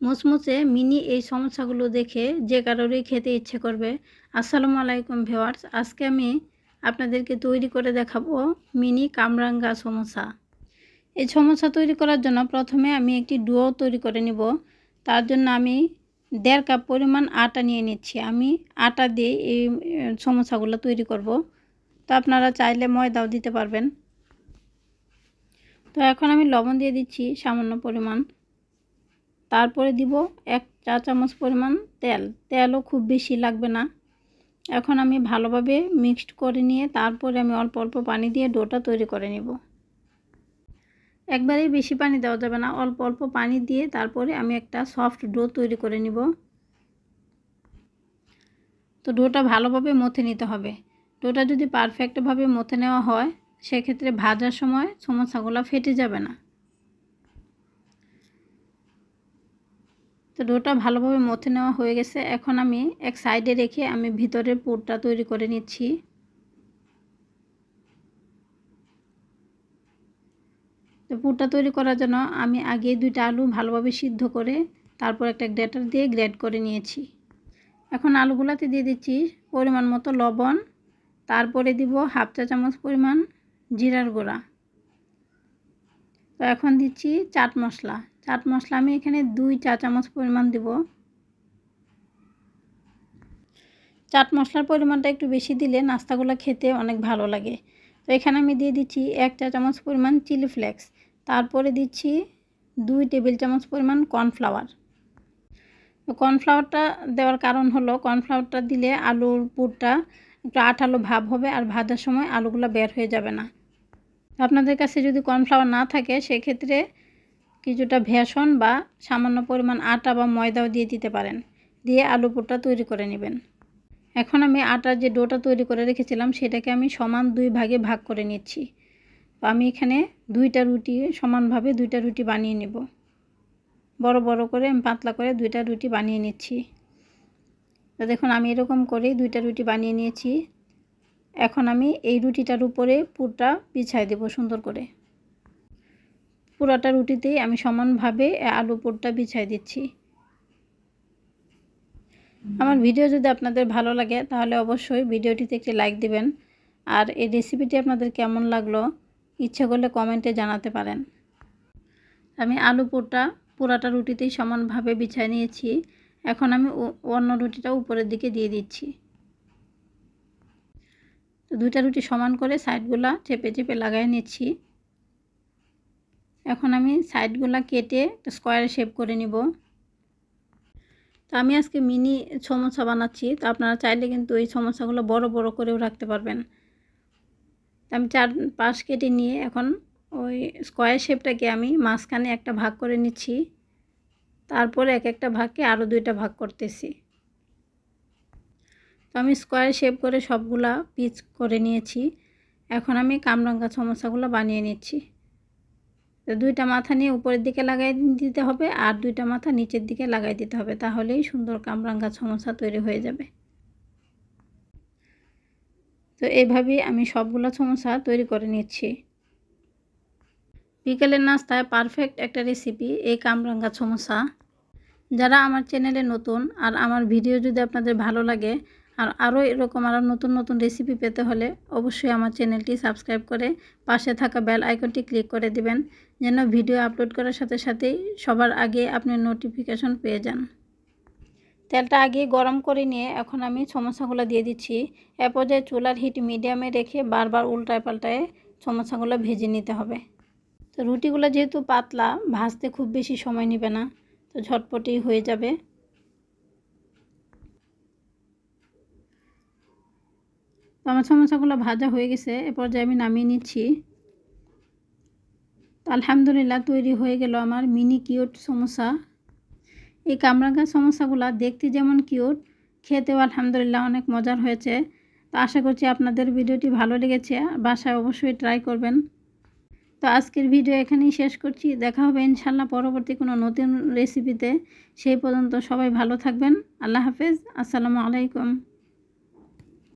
মুচমুচে মিনি এই সমস্যাগুলো দেখে যে কারোরই খেতে ইচ্ছে করবে। আসসালামু আলাইকুম ভিওয়ার্স আজকে আমি আপনাদেরকে তৈরি করে দেখাবো মিনি কামরাঙ্গা সমোসা। এই সমস্যা তৈরি করার জন্য প্রথমে আমি একটি ডুয়ো তৈরি করে নিব। তার জন্য আমি দেড় কাপ পরিমাণ আটা নিয়ে নিচ্ছি। আমি আটা দিয়ে এই সমস্যাগুলো তৈরি করব। তো আপনারা চাইলে ময়দাও দিতে পারবেন। তো এখন আমি লবণ দিয়ে দিচ্ছি সামান্য পরিমাণ। তারপরে দিব এক চা চামচ পরিমাণ তেল। তেলও খুব বেশি লাগবে না। এখন আমি ভালোভাবে মিক্সড করে নিয়ে তারপরে আমি অল্প অল্প পানি দিয়ে ডোটা তৈরি করে নেব। একবারেই বেশি পানি দেওয়া যাবে না, অল্প অল্প পানি দিয়ে তারপরে আমি একটা সফট ডো তৈরি করে নিব। তো ডোটা ভালোভাবে মথে নিতে হবে। ডোটা যদি পারফেক্টভাবে মথে নেওয়া হয়, সেক্ষেত্রে ভাজার সময় সমস্যাগুলো ফেটে যাবে না। তো ডোটা ভালোভাবে মথে নেওয়া হয়ে গেছে। এখন আমি এক সাইডে রেখে আমি ভিতরের পুরটা তৈরি করে নিচ্ছি। তো পুরটা তৈরি করার জন্য আমি আগে দুইটা আলু ভালোভাবে সিদ্ধ করে তারপর একটা গ্রেটার দিয়ে গ্রেড করে নিয়েছি। এখন আলুগুলাতে দিয়ে দিচ্ছি পরিমাণ মতো লবণ। তারপরে দিব হাফ চা চামচ পরিমাণ জিরার গুঁড়া। তো এখন দিচ্ছি চাট মশলা। চাট মশলা আমি এখানে দুই চা চামচ পরিমাণ দিব। চাট মশলার পরিমাণটা একটু বেশি দিলে নাস্তাগুলো খেতে অনেক ভালো লাগে। তো এখানে আমি দিয়ে দিচ্ছি এক চা চামচ পরিমাণ চিলি ফ্লেক্স। তারপরে দিচ্ছি দুই টেবিল চামচ পরিমাণ কর্নফ্লাওয়ার। কর্নফ্লাওয়ারটা দেওয়ার কারণ হলো কর্নফ্লাওয়ারটা দিলে আলুর পুরটা একটু আঠালো ভাব হবে আর ভাজার সময় আলুগুলো বের হয়ে যাবে না। আপনাদের কাছে যদি কর্নফ্লাওয়ার না থাকে, সেক্ষেত্রে কিছুটা ভেষণ বা সামান্য পরিমাণ আটা বা ময়দাও দিয়ে দিতে পারেন। দিয়ে আলু পুরটা তৈরি করে নেবেন। এখন আমি আটার যে ডোটা তৈরি করে রেখেছিলাম, সেটাকে আমি সমান দুই ভাগে ভাগ করে নিচ্ছি। আমি এখানে দুইটা রুটি, সমানভাবে দুইটা রুটি বানিয়ে নেব। বড় বড় করে আমি পাতলা করে দুইটা রুটি বানিয়ে নিচ্ছি। তো দেখুন, আমি এরকম করেই দুইটা রুটি বানিয়ে নিয়েছি। এখন আমি এই রুটিটার উপরে পুরটা বিছাই দেব সুন্দর করে। পুরাটা রুটিতেই আমি সমানভাবে আলু পুরটা বিছাই দিচ্ছি। আমার ভিডিও যদি আপনাদের ভালো লাগে, তাহলে অবশ্যই ভিডিওটিতে একটি লাইক দিবেন। আর এই রেসিপিটি আপনাদের কেমন লাগল, ইচ্ছে করলে কমেন্টে জানাতে পারেন। আমি আলু পুরটা, পুরাটা রুটিতেই সমানভাবে বিছাই নিয়েছি। এখন আমি অন্য রুটিটা উপরের দিকে দিয়ে দিচ্ছি। তো দুইটা রুটি সমান করে সাইডগুলা চেপে চেপে লাগাই নিচ্ছি। এখন আমি সাইডগুলা কেটে স্কোয়ার শেপ করে নিব। তো আমি আজকে মিনি সমস্যা বানাচ্ছি, তো আপনারা চাইলে কিন্তু এই সমস্যাগুলো বড় বড় করেও রাখতে পারবেন। আমি চার পাশ কেটে নিয়ে এখন ওই স্কোয়ার শেপটাকে আমি মাঝখানে একটা ভাগ করে নিচ্ছি। তারপরে এক একটা ভাগকে আরও দুইটা ভাগ করতেছি। তো আমি স্কোয়ার শেপ করে সবগুলা পিচ করে নিয়েছি। এখন আমি কামরাঙ্গা সমস্যাগুলো বানিয়ে নিচ্ছি। তো দুইটা মাথা নিয়ে উপরের দিকে লাগাই দিতে হবে আর দুইটা মাথা নিচের দিকে লাগাই দিতে হবে, তাহলেই সুন্দর কামরাঙ্গা সমস্যা তৈরি হয়ে যাবে। তো এইভাবেই আমি সবগুলো সমস্যা তৈরি করে নিচ্ছি। বিকেলের নাস্তায় পারফেক্ট একটা রেসিপি এই কামরাঙ্গা সমস্যা যারা আমার চ্যানেলে নতুন আর আমার ভিডিও যদি আপনাদের ভালো লাগে আর আরও এরকম আরও নতুন নতুন রেসিপি পেতে হলে অবশ্যই আমার চ্যানেলটি সাবস্ক্রাইব করে পাশে থাকা বেল আইকনটি ক্লিক করে দিবেন, যেন ভিডিও আপলোড করার সাথে সাথেই সবার আগে আপনি নোটিফিকেশন পেয়ে যান। তেলটা আগে গরম করে নিয়ে এখন আমি সমস্যাগুলো দিয়ে দিচ্ছি। এ পর্যায়ে চুলার হিট মিডিয়ামে রেখে বারবার উল্টায় পাল্টায় সমস্যাগুলো ভেজে নিতে হবে। তো রুটিগুলো যেহেতু পাতলা, ভাজতে খুব বেশি সময় নেবে না, তো ঝটপটি হয়ে যাবে। আমার সমস্যাগুলো ভাজা হয়ে গেছে, এ পর্যায়ে আমি নামিয়ে নিচ্ছি। তো আলহামদুলিল্লাহ তৈরি হয়ে গেল আমার মিনি কিউট সমস্যা। এই কামরাঙ্গা সমস্যাগুলো দেখতে যেমন কিউট খেতেও আলহামদুলিল্লাহ অনেক মজার হয়েছে। তো আশা করছি আপনাদের ভিডিওটি ভালো লেগেছে, বাসায় অবশ্যই ট্রাই করবেন। তো আজকের ভিডিও এখানেই শেষ করছি, দেখা হবে ইনশাল্লাহ পরবর্তী কোনো নতুন রেসিপিতে সেই পর্যন্ত সবাই ভালো থাকবেন, আল্লাহ হাফেজ, আসসালামু আলাইকুম।